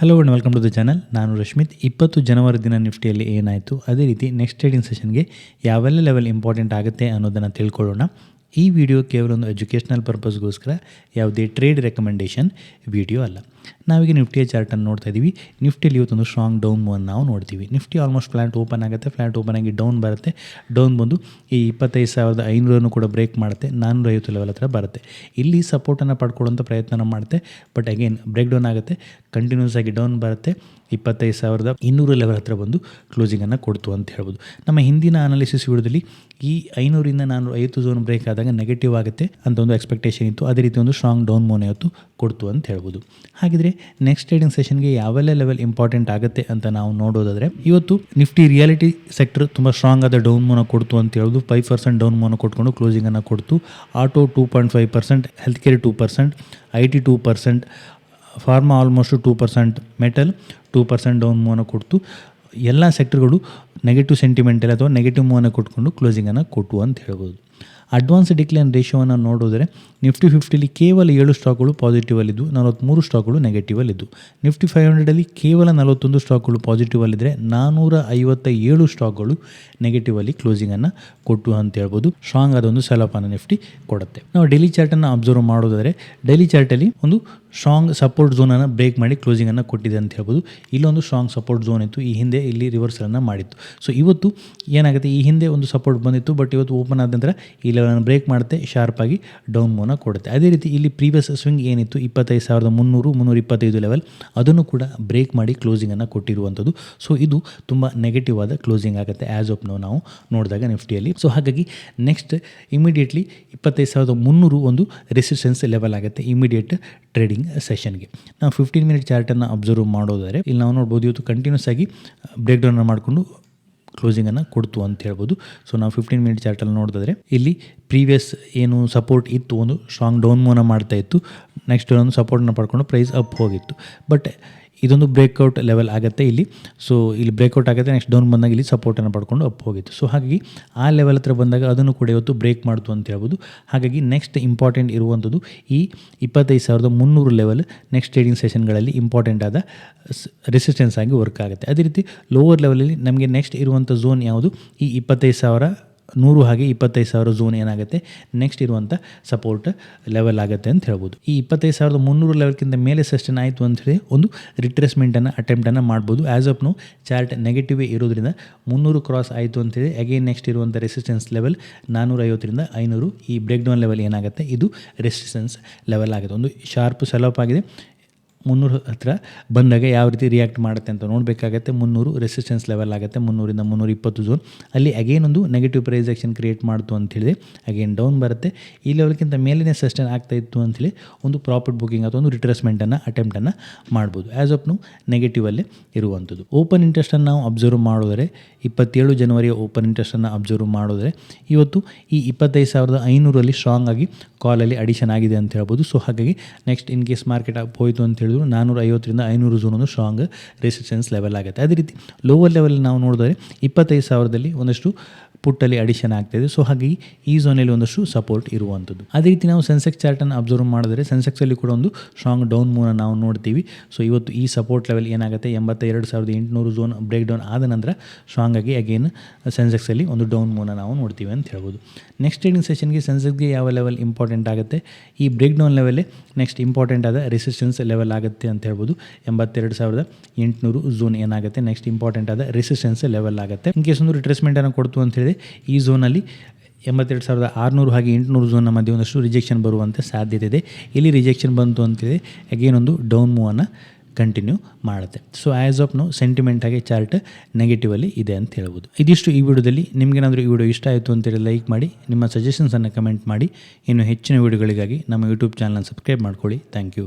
Hello and welcome to the channel ನಾನು ರಶ್ಮಿತ್. ಇಪ್ಪತ್ತು ಜನವರಿ ದಿನ ನಿಫ್ಟಿಯಲ್ಲಿ ಏನಾಯಿತು? ಅದೇ ರೀತಿ ನೆಕ್ಸ್ಟ್ ಟ್ರೇಡಿಂಗ್ ಸೆಷನ್ಗೆ ಯಾವೆಲ್ಲ ಲೆವೆಲ್ ಇಂಪಾರ್ಟೆಂಟ್ ಆಗುತ್ತೆ ಅನ್ನೋದನ್ನು ತಿಳ್ಕೊಳ್ಳೋಣ. ಈ ವಿಡಿಯೋ ಕೇವಲ ಒಂದು ಎಜುಕೇಷನಲ್ ಪರ್ಪಸ್ಗೋಸ್ಕರ ಯಾವುದೇ ಟ್ರೇಡ್ ರೆಕಮೆಂಡೇಷನ್ ವಿಡಿಯೋ ಅಲ್ಲ. ನಾವೀಗ ನಿಫ್ಟಿಯ ಚಾರ್ಟನ್ನು ನೋಡ್ತಾ ಇದ್ದೀವಿ ನಿಫ್ಟಿಯಲ್ಲಿ ಇವತ್ತೊಂದು ಸ್ಟ್ರಾಂಗ್ ಡೌನ್ ಮೂವನ್ನು ನಾವು ನೋಡ್ತೀವಿ. ನಿಫ್ಟಿ ಆಲ್ಮೋಸ್ಟ್ ಫ್ಲಾಟ್ ಓಪನ್ ಆಗುತ್ತೆ. ಫ್ಲಾಟ್ ಓಪನ್ ಆಗಿ ಡೌನ್ ಬರುತ್ತೆ. ಡೌನ್ ಬಂದು ಈ ಇಪ್ಪತ್ತೈದು ಸಾವಿರದ ಐನೂರನ್ನು ಕೂಡ ಬ್ರೇಕ್ ಮಾಡುತ್ತೆ. ನಾನ್ನೂರೈವತ್ತು ಲೆವೆಲ್ ಹತ್ರ ಬರುತ್ತೆ. ಇಲ್ಲಿ ಸಪೋರ್ಟನ್ನು ಪಡ್ಕೊಳ್ಳೋಂಥ ಪ್ರಯತ್ನ ಮಾಡುತ್ತೆ. ಬಟ್ ಅಗೇನ್ ಬ್ರೇಕ್ ಡೌನ್ ಆಗುತ್ತೆ. ಕಂಟಿನ್ಯೂಸ್ ಆಗಿ ಡೌನ್ ಬರುತ್ತೆ. ಇಪ್ಪತ್ತೈದು ಸಾವಿರದ ಇನ್ನೂರು ಲೆವೆಲ್ ಹತ್ರ ಬಂದು ಕ್ಲೋಸಿಂಗನ್ನು ಕೊಡ್ತು ಅಂತ ಹೇಳ್ಬೋದು. ನಮ್ಮ ಹಿಂದಿನ ಅನಾಲಿಸಿಸ್ ವಿಡಿಯೋದಲ್ಲಿ ಈ ಐನೂರಿಂದ ನಾನು ಐವತ್ತು ಝೋನ್ ಬ್ರೇಕ್ ಆದಾಗ ನೆಗೆಟಿವ್ ಆಗುತ್ತೆ ಅಂತ ಒಂದು ಎಕ್ಸ್ಪೆಕ್ಟೇಷನ್ ಇತ್ತು. ಅದೇ ರೀತಿ ಒಂದು ಸ್ಟ್ರಾಂಗ್ ಡೌನ್ ಮೋನ್ ಇವತ್ತು ಕೊಡ್ತು ಅಂತ ಹೇಳ್ಬೋದು. ಹಾಗಿದ್ರೆ ನೆಕ್ಸ್ಟ್ ಟ್ರೇಡಿಂಗ್ ಸೆಷನ್ಗೆ ಯಾವೆಲ್ಲ ಲೆವೆಲ್ ಇಂಪಾರ್ಟೆಂಟ್ ಆಗುತ್ತೆ ಅಂತ ನಾವು ನೋಡೋದಾದರೆ, ಇವತ್ತು ನಿಫ್ಟಿ ರಿಯಾಲಿಟಿ ಸೆಕ್ಟರ್ ತುಂಬ ಸ್ಟ್ರಾಂಗ್ ಆದ ಡೌನ್ ಮೋನ ಕೊಡ್ತು ಅಂತ ಹೇಳೋದು ಫೈವ್ ಪರ್ಸೆಂಟ್ ಡೌನ್ ಮೋನ ಕೊಟ್ಕೊಂಡು ಕ್ಲೋಸಿಂಗನ್ನು ಕೊಡ್ತು. Auto two point five percent health care two percent I T two percent pharma almost two percent metal two percent down ಮೂವನ್ನ ಕೊಡ್ತು. ಎಲ್ಲ ಸೆಕ್ಟರ್ಗಳು ನೆಗೆಟಿವ್ ಸೆಂಟಿಮೆಂಟಲ್ಲಿ ಅಥವಾ ನೆಗೆಟಿವ್ ಮೂವನ್ನ ಕೊಟ್ಕೊಂಡು ಕ್ಲೋಸಿಂಗನ್ನು ಕೊಟ್ಟು ಅಂತ ಹೇಳ್ಬೋದು. ಅಡ್ವಾನ್ಸ್ ಡಿಕ್ಲೈನ್ ರೇಷಿಯೋವನ್ನು ನೋಡಿದ್ರೆ ನಿಫ್ಟಿ ಫಿಫ್ಟಿಲಿ ಕೇವಲ ಏಳು ಸ್ಟಾಕ್ಗಳು ಪಾಸಿಟಿವಲ್ಲಿದ್ದು ನಲವತ್ತ್ಮೂರು ಸ್ಟಾಕ್ಗಳು ನೆಗೆಟಿವಲ್ಲಿದ್ದು ನಿಫ್ಟಿ ಫೈವ್ ಹಂಡ್ರೆಡಲ್ಲಿ ಕೇವಲ ನಲವತ್ತೊಂದು ಸ್ಟಾಕ್ಗಳು ಪಾಸಿಟಿವಲ್ಲಿದ್ದರೆ ನಾನ್ನೂರ ಐವತ್ತ ಏಳು ಸ್ಟಾಕ್ಗಳು ನೆಗೆಟಿವಲ್ಲಿ ಕ್ಲೋಸಿಂಗನ್ನು ಕೊಟ್ಟು ಅಂತ ಹೇಳ್ಬೋದು. ಸ್ಟ್ರಾಂಗ್ ಆದ ಒಂದು ಸೆಲಪಾನ ನಿಫ್ಟಿ ಕೊಡುತ್ತೆ. ನಾವು ಡೈಲಿ ಚಾರ್ಟನ್ನು ಅಬ್ಸರ್ವ್ ಮಾಡೋದಾದರೆ ಡೈಲಿ ಚಾರ್ಟಲ್ಲಿ ಒಂದು ಸ್ಟ್ರಾಂಗ್ ಸಪೋರ್ಟ್ ಝೋನನ್ನು ಬ್ರೇಕ್ ಮಾಡಿ ಕ್ಲೋಸಿಂಗನ್ನು ಕೊಟ್ಟಿದೆ ಅಂತ ಹೇಳ್ಬೋದು. ಇಲ್ಲೊಂದು ಸ್ಟ್ರಾಂಗ್ ಸಪೋರ್ಟ್ ಝೋನ್ ಇತ್ತು, ಈ ಹಿಂದೆ ಇಲ್ಲಿ ರಿವರ್ಸಲನ್ನು ಮಾಡಿತ್ತು. ಸೊ ಇವತ್ತು ಏನಾಗುತ್ತೆ, ಈ ಹಿಂದೆ ಒಂದು ಸಪೋರ್ಟ್ ಬಂದಿತ್ತು ಬಟ್ ಇವತ್ತು ಓಪನ್ ಆದ ನಂತರ ಈ ಲೆವೆಲನ್ನು ಬ್ರೇಕ್ ಮಾಡುತ್ತೆ ಶಾರ್ಪಾಗಿ ಡೌನ್ ಮೂನ ಕೊಡುತ್ತೆ. ಅದೇ ರೀತಿ ಇಲ್ಲಿ ಪ್ರೀವಿಯಸ್ ಸ್ವಿಂಗ್ ಏನಿತ್ತು, ಇಪ್ಪತ್ತೈದು ಸಾವಿರದ ಮುನ್ನೂರು ಮುನ್ನೂರ ಇಪ್ಪತ್ತೈದು ಲೆವೆಲ್ ಅದನ್ನು ಕೂಡ ಬ್ರೇಕ್ ಮಾಡಿ ಕ್ಲೋಸಿಂಗನ್ನು ಕೊಟ್ಟಿರುವಂಥದ್ದು. ಸೊ ಇದು ತುಂಬ ನೆಗೆಟಿವ್ ಆದ ಕ್ಲೋಸಿಂಗ್ ಆಗುತ್ತೆ ಆ್ಯಸ್ ಆಫ್ ನೋ ನಾವು ನೋಡಿದಾಗ ನಿಫ್ಟಿಯಲ್ಲಿ ಸೊ ಹಾಗಾಗಿ ನೆಕ್ಸ್ಟ್ ಇಮಿಡಿಯೇಟ್ಲಿ ಇಪ್ಪತ್ತೈದು ಸಾವಿರದ ಮುನ್ನೂರು ಒಂದು ರೆಸಿಸ್ಟೆನ್ಸ್ ಲೆವೆಲ್ ಆಗುತ್ತೆ ಇಮಿಡಿಯೇಟ್ ಟ್ರೇಡಿಂಗ್ ಸೆಷನ್ಗೆ ನಾವು ಫಿಫ್ಟೀನ್ ಮಿನಿಟ್ ಚಾರ್ಟನ್ನು ಅಬ್ಸರ್ವ್ ಮಾಡೋದಾದರೆ, ಇಲ್ಲಿ ನಾವು ನೋಡ್ಬೋದು ಇವತ್ತು ಕಂಟಿನ್ಯೂಸ್ ಆಗಿ ಬ್ರೇಕ್ ಡೌನ್ ಮಾಡಿಕೊಂಡು ಕ್ಲೋಸಿಂಗನ್ನು ಕೊಡ್ತು ಅಂತ ಹೇಳ್ಬೋದು. ಸೊ ನಾವು ಫಿಫ್ಟೀನ್ ಮಿನಿಟ್ ಚಾರ್ಟಲ್ಲಿ ನೋಡಿದ್ರೆ ಇಲ್ಲಿ ಪ್ರೀವಿಯಸ್ ಏನು ಸಪೋರ್ಟ್ ಇತ್ತು, ಒಂದು ಸ್ಟ್ರಾಂಗ್ ಡೌನ್ ಮೂನ ಮಾಡ್ತಾ ಇತ್ತು. ನೆಕ್ಸ್ಟ್ ಒಂದು ಸಪೋರ್ಟನ್ನು ಪಡ್ಕೊಂಡು ಪ್ರೈಸ್ ಅಪ್ ಹೋಗಿತ್ತು. ಬಟ್ ಇದೊಂದು ಬ್ರೇಕ್ಔಟ್ ಲೆವೆಲ್ ಆಗುತ್ತೆ ಇಲ್ಲಿ. ಸೊ ಇಲ್ಲಿ ಬ್ರೇಕ್ಔಟ್ ಆಗುತ್ತೆ ನೆಕ್ಸ್ಟ್ ಡೌನ್ ಬಂದಾಗ ಇಲ್ಲಿ ಸಪೋರ್ಟನ್ನು ಪಡ್ಕೊಂಡು ಅಪ್ ಹೋಗಿತ್ತು. ಸೊ ಹಾಗಾಗಿ ಆ ಲೆವೆಲ್ ಹತ್ರ ಬಂದಾಗ ಅದನ್ನು ಕೂಡ ಇವತ್ತು ಬ್ರೇಕ್ ಮಾಡ್ತು ಅಂತ ಹೇಳ್ಬೋದು. ಹಾಗಾಗಿ ನೆಕ್ಸ್ಟ್ ಇಂಪಾರ್ಟೆಂಟ್ ಇರುವಂಥದ್ದು ಈ ಇಪ್ಪತ್ತೈದು ಸಾವಿರದ ಮುನ್ನೂರು ಲೆವೆಲ್ ನೆಕ್ಸ್ಟ್ ಟ್ರೇಡಿಂಗ್ ಸೆಷನ್ಗಳಲ್ಲಿ ಇಂಪಾರ್ಟೆಂಟ್ ಆದ ರೆಸಿಸ್ಟೆನ್ಸ್ ಆಗಿ ವರ್ಕ್ ಆಗುತ್ತೆ. ಅದೇ ರೀತಿ ಲೋವರ್ ಲೆವೆಲಲ್ಲಿ ನಮಗೆ ನೆಕ್ಸ್ಟ್ ಇರುವಂಥ ಝೋನ್ ಯಾವುದು? ಈ ಇಪ್ಪತ್ತೈದು ಸಾವಿರ ನೂರು ಹಾಗೆ ಇಪ್ಪತ್ತೈದು ಸಾವಿರ ಝೋನ್ ಏನಾಗುತ್ತೆ? ನೆಕ್ಸ್ಟ್ ಇರುವಂಥ ಸಪೋರ್ಟ್ ಲೆವೆಲ್ ಆಗುತ್ತೆ ಅಂತ ಹೇಳ್ಬೋದು. ಈ ಇಪ್ಪತ್ತೈದು ಸಾವಿರದ ಮುನ್ನೂರು ಲೆವೆಲ್ಕಿಂತ ಮೇಲೆ ಸಸ್ಟೈನ್ ಆಯಿತು ಅಂತ ಹೇಳಿ ಒಂದು ರಿಟ್ರೆಸ್ಮೆಂಟನ್ನು ಅಟೆಂಪ್ಟನ್ನು ಮಾಡ್ಬೋದು. ಆ್ಯಸ್ ಅಪ್ ನೋ ಚಾರ್ಟ್ ನೆಗೆಟಿವೇ ಇರೋದ್ರಿಂದ ಮುನ್ನೂರು ಕ್ರಾಸ್ ಆಯಿತು ಅಂತೇಳಿ ಅಗೇನ್ ನೆಕ್ಸ್ಟ್ ಇರುವಂಥ ರೆಸಿಸ್ಟೆನ್ಸ್ ಲೆವೆಲ್ ನಾನ್ನೂರೈವತ್ತರಿಂದ ಐನೂರು. ಈ ಬ್ರೇಕ್ ಡೌನ್ ಲೆವೆಲ್ ಏನಾಗುತ್ತೆ? ಇದು ರೆಸಿಸ್ಟೆನ್ಸ್ ಲೆವೆಲ್ ಆಗುತ್ತೆ. ಒಂದು ಶಾರ್ಪ್ ಸೆಲಪ್ ಆಗಿದೆ. ಮುನ್ನೂರು ಹತ್ರ ಬಂದಾಗ ಯಾವ ರೀತಿ ರಿಯಾಕ್ಟ್ ಮಾಡುತ್ತೆ ಅಂತ ನೋಡಬೇಕಾಗತ್ತೆ. ಮುನ್ನೂರು ರೆಸಿಸ್ಟೆನ್ಸ್ ಲೆವೆಲ್ ಆಗುತ್ತೆ. ಮುನ್ನೂರಿಂದ ಮುನ್ನೂರ ಇಪ್ಪತ್ತು ಝೋನ್ ಅಲ್ಲಿ ಅಗೇನ್ ಒಂದು ನೆಗೆಟಿವ್ ಪ್ರೈಸ್ ಆಕ್ಷನ್ ಕ್ರಿಯೇಟ್ ಮಾಡ್ತು ಹೇಳಿ ಅಗೇನ್ ಡೌನ್ ಬರುತ್ತೆ. ಈ ಲೆವೆಲ್ಗಿಂತ ಮೇಲಿನ ಸಸ್ಟೈನ್ ಆಗ್ತಾ ಇತ್ತು ಅಂತೇಳಿ ಒಂದು ಪ್ರಾಫಿಟ್ ಬುಕಿಂಗ್ ಅಥವಾ ಒಂದು ರಿಟ್ರೆಸ್ಮೆಂಟನ್ನು ಅಟೆಂಪ್ಟನ್ನು ಮಾಡ್ಬೋದು. ಆ್ಯಸ್ ಆಫ್ ನೆಗೆಟಿವ್ ಅಲ್ಲಿ ಇರುವಂಥದ್ದು. ಓಪನ್ ಇಂಟ್ರೆಸ್ಟನ್ನು ನಾವು ಅಬ್ಸರ್ವ್ ಮಾಡಿದ್ರೆ, ಇಪ್ಪತ್ತೇಳು ಜನವರಿಯ ಓಪನ್ ಇಂಟ್ರೆಸ್ಟನ್ನು ಅಬ್ಸರ್ವ್ ಮಾಡಿದ್ರೆ, ಇವತ್ತು ಈ ಇಪ್ಪತ್ತೈದು ಸಾವಿರದ ಐನೂರಲ್ಲಿ ಸ್ಟ್ರಾಂಗ್ ಆಗಿ ಕಾಲಲ್ಲಿ ಅಡಿಷನ್ ಆಗಿದೆ ಅಂತ ಹೇಳ್ಬೋದು. ಸೊ ಹಾಗಾಗಿ next in case market up ಹೋಯಿತು ಅಂತ ಹೇಳಿದ್ರು ನಾನ್ನೂರ ಐವತ್ತರಿಂದ ಐನೂರು ಝೋನ್ ಒಂದು ಸ್ಟ್ರಾಂಗ್ ರೆಸಿಸ್ಟೆನ್ಸ್ ಲೆವೆಲ್ ಆಗುತ್ತೆ. ಅದೇ ರೀತಿ ಲೋವರ್ ಲೆವೆಲ್ ನಾವು ನೋಡಿದ್ರೆ ಇಪ್ಪತ್ತೈದು ಸಾವಿರದಲ್ಲಿ ಒಂದಷ್ಟು ಪುಟ್ಟಲ್ಲಿ ಅಡಿಷನ್ ಆಗ್ತಾಯಿದೆ ಸೊ ಹಾಗಾಗಿ ಈ ಝೋನಲ್ಲಿ ಒಂದಷ್ಟು ಸಪೋರ್ಟ್ ಇರುವಂಥದ್ದು. ಅದೇ ರೀತಿ ನಾವು ಸೆನ್ಸೆಕ್ಸ್ ಚಾರ್ಟನ್ನು ಅಬ್ಸರ್ವ್ ಮಾಡಿದ್ರೆ ಸೆನ್ಸೆಕ್ಸಲ್ಲಿ ಕೂಡ ಒಂದು ಸ್ಟ್ರಾಂಗ್ ಡೌನ್ ಮೂನ ನಾವು ನೋಡ್ತೀವಿ. ಸೊ ಇವತ್ತು ಈ ಸಪೋರ್ಟ್ ಲೆವೆಲ್ ಏನಾಗುತ್ತೆ? ಎಂಬತ್ತೆರಡು ಸಾವಿರದ ಎಂಟುನೂರು ಝೋನ್ ಬ್ರೇಕ್ ಡೌನ್ ಆದ ನಂತರ ಸ್ಟ್ರಾಂಗ್ ಆಗಿ ಅಗೇನ್ ಸೆನ್ಸೆಕ್ಸಲ್ಲಿ ಒಂದು ಡೌನ್ ಮೂನ ನಾವು ನೋಡ್ತೀವಿ ಅಂತ ಹೇಳ್ಬೋದು. ನೆಕ್ಸ್ಟ್ ಟ್ರೇಡಿಂಗ್ ಸೆಷನ್ಗೆ ಸೆನ್ಸೆಕ್ಸ್ಗೆ ಯಾವ ಲೆವೆಲ್ ಇಂಪಾರ್ಟೆಂಟ್ ಆಗುತ್ತೆ? ಈ ಬ್ರೇಕ್ ಡೌನ್ ಲೆವೆಲ್ಲೇ ನೆಕ್ಸ್ಟ್ ಇಂಪಾರ್ಟೆಂಟ್ ಆದ ರೆಸಿಸ್ಟೆನ್ಸ್ ಲೆವೆಲ್ ಆಗುತ್ತೆ ಅಂತ ಹೇಳ್ಬೋದು. ಎಂಬತ್ತೆರಡು ಸಾವಿರದ ಎಂಟುನೂರು ಝೋನ್ ಏನಾಗುತ್ತೆ? ನೆಕ್ಸ್ಟ್ ಇಂಪಾರ್ಟೆಂಟ್ ಆದ ರೆಸಿಸ್ಟೆನ್ಸ್ ಲೆವೆಲ್ ಆಗುತ್ತೆ. ಇನ್ ಕೇಸ್ ಒಂದು ರಿಟ್ರೆಸ್ಮೆಂಟನ್ನು ಕೊಡ್ತು ಅಂತ ಹೇಳಿದ್ರೆ ಈ ಝೋನಲ್ಲಿ ಎಂಬತ್ತೆರಡು ಸಾವಿರದ ಆರುನೂರು ಹಾಗೆ ಎಂಟುನೂರು ಝೋನ್ನ ಮಧ್ಯೆ ಒಂದಷ್ಟು ರಿಜೆಕ್ಷನ್ ಬರುವಂಥ ಸಾಧ್ಯತೆ ಇದೆ. ಇಲ್ಲಿ ರಿಜೆಕ್ಷನ್ ಬಂತು ಅಂತಿದೆ. ಅಗೇನ್ ಒಂದು ಡೌನ್ ಮೂವನ್ನು ಕಂಟಿನ್ಯೂ ಮಾಡುತ್ತೆ. So as of now sentiment ಆಗಿ ಚಾರ್ಟ್ ನೆಗೆಟಿವಲ್ಲಿ ಇದೆ ಅಂತ ಹೇಳ್ಬೋದು. ಇದಿಷ್ಟು ಈ ವಿಡಿಯೋದಲ್ಲಿ. ನಿಮಗೇನಾದರೂ ಈ ವಿಡಿಯೋ ಇಷ್ಟ ಆಯಿತು ಅಂತೇಳಿ ಲೈಕ್ ಮಾಡಿ, ನಿಮ್ಮ ಸಜೆಷನ್ಸನ್ನು ಕಮೆಂಟ್ ಮಾಡಿ. ಇನ್ನು ಹೆಚ್ಚಿನ ವಿಡಿಯೋಗಳಿಗಾಗಿ ನಮ್ಮ ಯೂಟ್ಯೂಬ್ ಚಾನಲ್ನ ಸಬ್ಸ್ಕ್ರೈಬ್ ಮಾಡ್ಕೊಳ್ಳಿ. Thank you